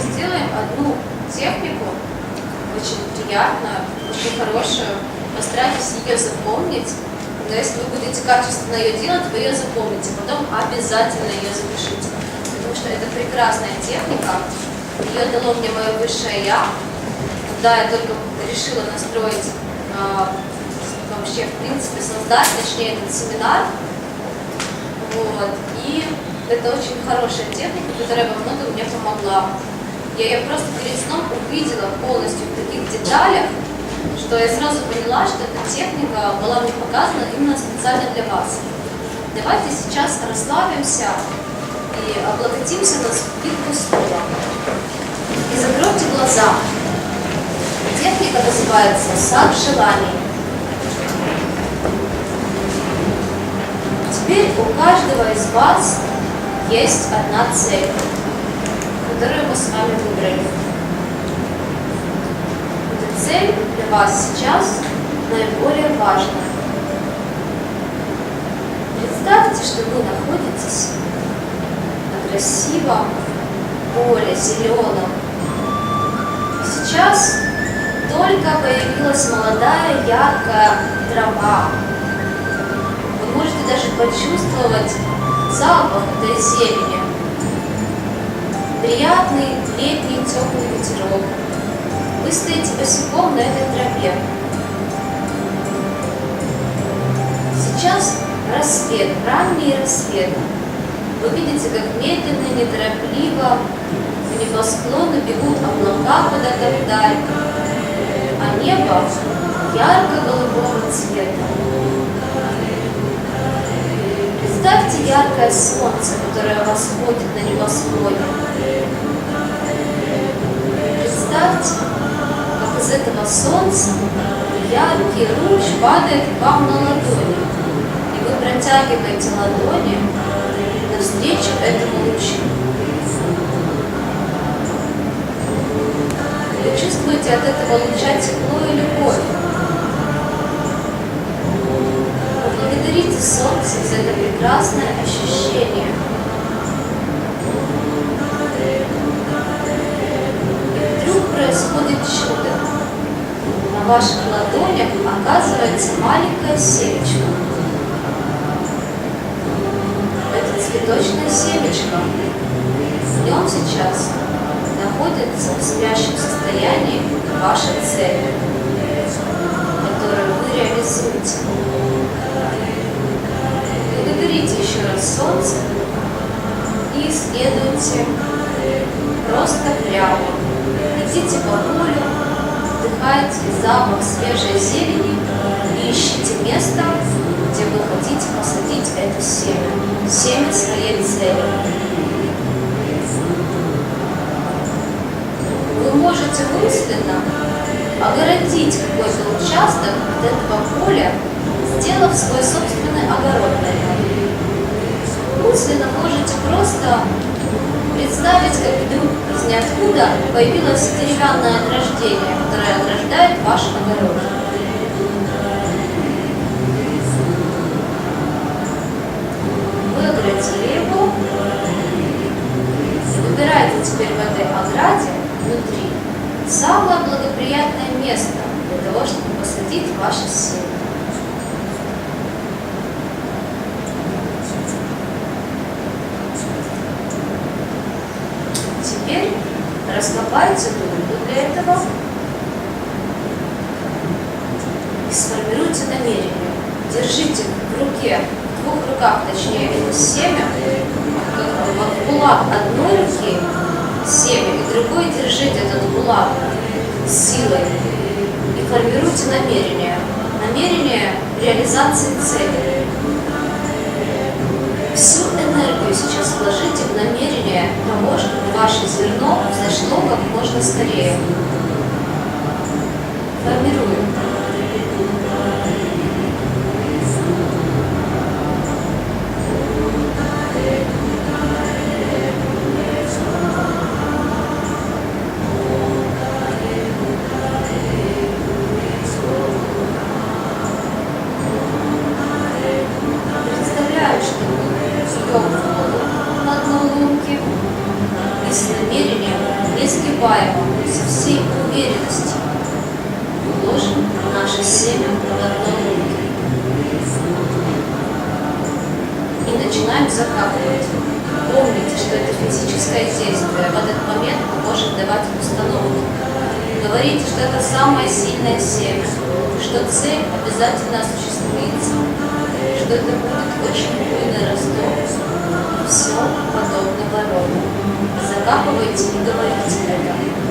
сделаем одну технику, очень приятную, очень хорошую. Постарайтесь ее запомнить. Но если вы будете качественно ее делать, вы ее запомните. Потом обязательно ее запишите. Потому что это прекрасная техника. Ее дало мне мое высшее я, когда я только решила настроить, э, вообще, в принципе, создать, точнее, этот семинар. Вот. И это очень хорошая техника, которая во многом мне помогла. Я ее просто перед сном увидела полностью в таких деталях, что я сразу поняла, что эта техника была мне показана именно специально для вас. Давайте сейчас расслабимся и облокотимся на спинку стула. И закройте глаза. Техника называется «Сад желаний». Теперь у каждого из вас есть одна цель, которую мы с вами выбрали. Эта цель для вас сейчас наиболее важная. Представьте, что вы находитесь на красивом поле зеленом. Сейчас только появилась молодая яркая трава. Вы можете даже почувствовать запах этой зелени. Приятный летний теплый ветерок. Вы стоите босиком на этой траве. Сейчас рассвет, ранний рассвет. Вы видите, как медленно и неторопливо по небосклону бегут облака куда-то а небо ярко-голубого цвета. Представьте яркое солнце, которое восходит на небосводе. Представьте, как из этого солнца яркий луч падает вам на ладони, и вы протягиваете ладони навстречу этому лучу. Вы чувствуете от этого луча тепло и любовь. Поблагодарите солнце это прекрасное ощущение. И вдруг происходит чудо. На ваших ладонях оказывается маленькое семечко. Это цветочное семечко. В нем сейчас находится в спящем состоянии ваша цель, которую вы реализуете. Благодарите еще раз солнце и следуйте просто прямо. Идите по полю, вдыхайте запах свежей зелени и ищите место, где вы хотите посадить это семя, семя своей цели. Вы можете мысленно огородить какой-то участок от этого поля, сделав свой собственный огород на нем. Мысленно можете просто представить, как вдруг из ниоткуда появилось деревянное ограждение, которое ограждает ваш огород. Вы оградили его. Выбирайте теперь в этой ограде внутри самое благоприятное место для того, чтобы посадить ваше семя. Теперь раскопайте глубину для этого и сформируйте намерение. Держите в руке, в двух руках, точнее, это семя, как в кулак одной руки семя, и другой держите этот кулак силой и формируйте намерение. Намерение реализации цели. Всю энергию сейчас вложите в намерение того, чтобы ваше зерно взошло как можно скорее. Формируем. Всей уверенностью. Ложим наше семя в одно руки. И начинаем закапывать. Помните, что это физическое действие. В этот момент мы можем давать установку. Говорите, что это самое сильное семя, что цель обязательно осуществится, что это будет очень буйный росток все подобного рода. Закапывайте и говорите. Заряжайте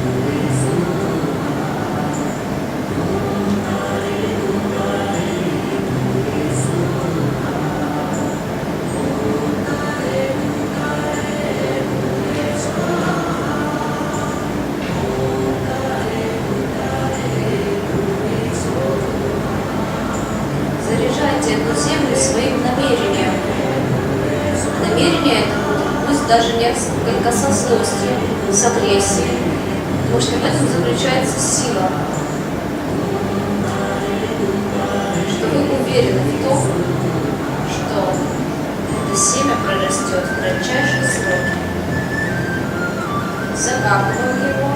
даже несколько со злостью, с агрессией, потому что в этом заключается сила. Что вы уверены в том, что это семя прорастет в кратчайшие сроки. Закапываем его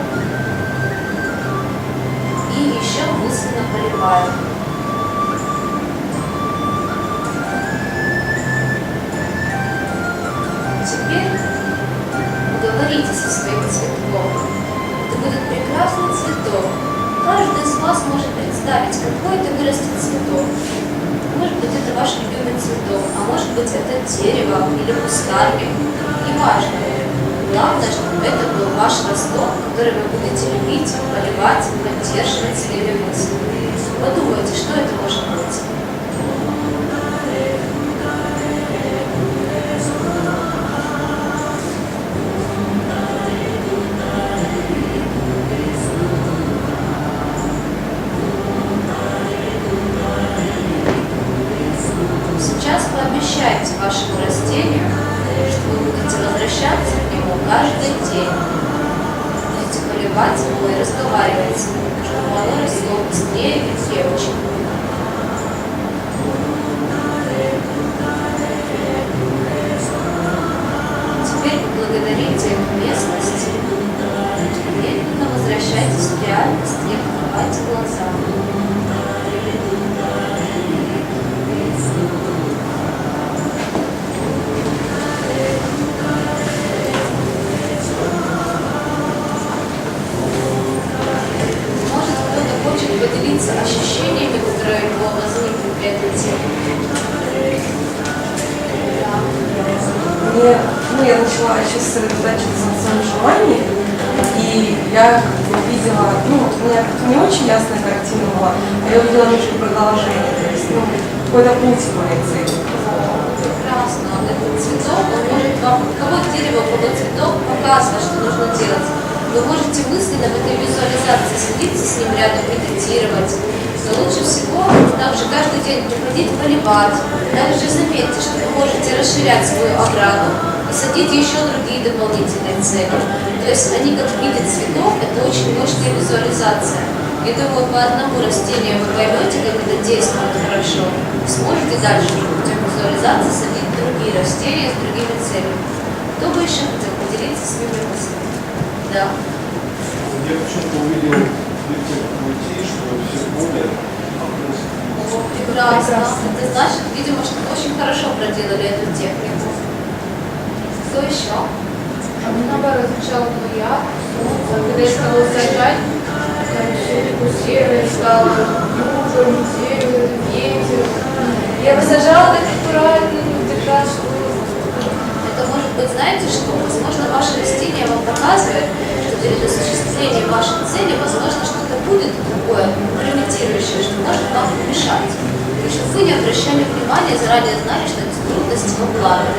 и еще мысленно поливаем. Вас может представить, какой это вырастет цветок. Может быть, это ваш любимый цветок, а может быть, это дерево или кустарник. Неважно. Главное, чтобы это был ваш росток, который вы будете любить, поливать, поддерживать ним, чтобы оно росло быстрее я видела, ну, у меня как-то не очень ясная картина была, а я увидела немножко продолжение, то есть, ну, какой-то путь к моей цели. Прекрасно. Этот цветок, он может вам, кого дерево, кого цветок, показывать, что нужно делать. Вы можете мысленно в этой визуализации садиться с ним рядом, медитировать. Но лучше всего также каждый день приходить поливать. Также заметьте, что вы можете расширять свою ограду и садить еще другие дополнительные цели. То есть они как в виде цветов, это очень мощная визуализация. И думаю, по одному растению вы поймете, как это действует хорошо. Сможете дальше путем визуализации садить другие растения с другими целями. Кто бы еще хотел поделиться своими мыслями? Да. Я почему-то увидел в пути, что все поле О, прекрасно. Это значит, видимо, что очень хорошо проделали эту технику. Кто еще? А мне наоборот сначала был я, когда я стала мужем, ветер. Я высажала так аккуратно, держа Это может быть, знаете что? Возможно, ваше растение вам показывает, что перед осуществлением вашей цели, возможно, что-то будет такое компрометирующее, что может вам помешать. И чтобы вы не обращали внимания, заранее знали, что это трудности во благо.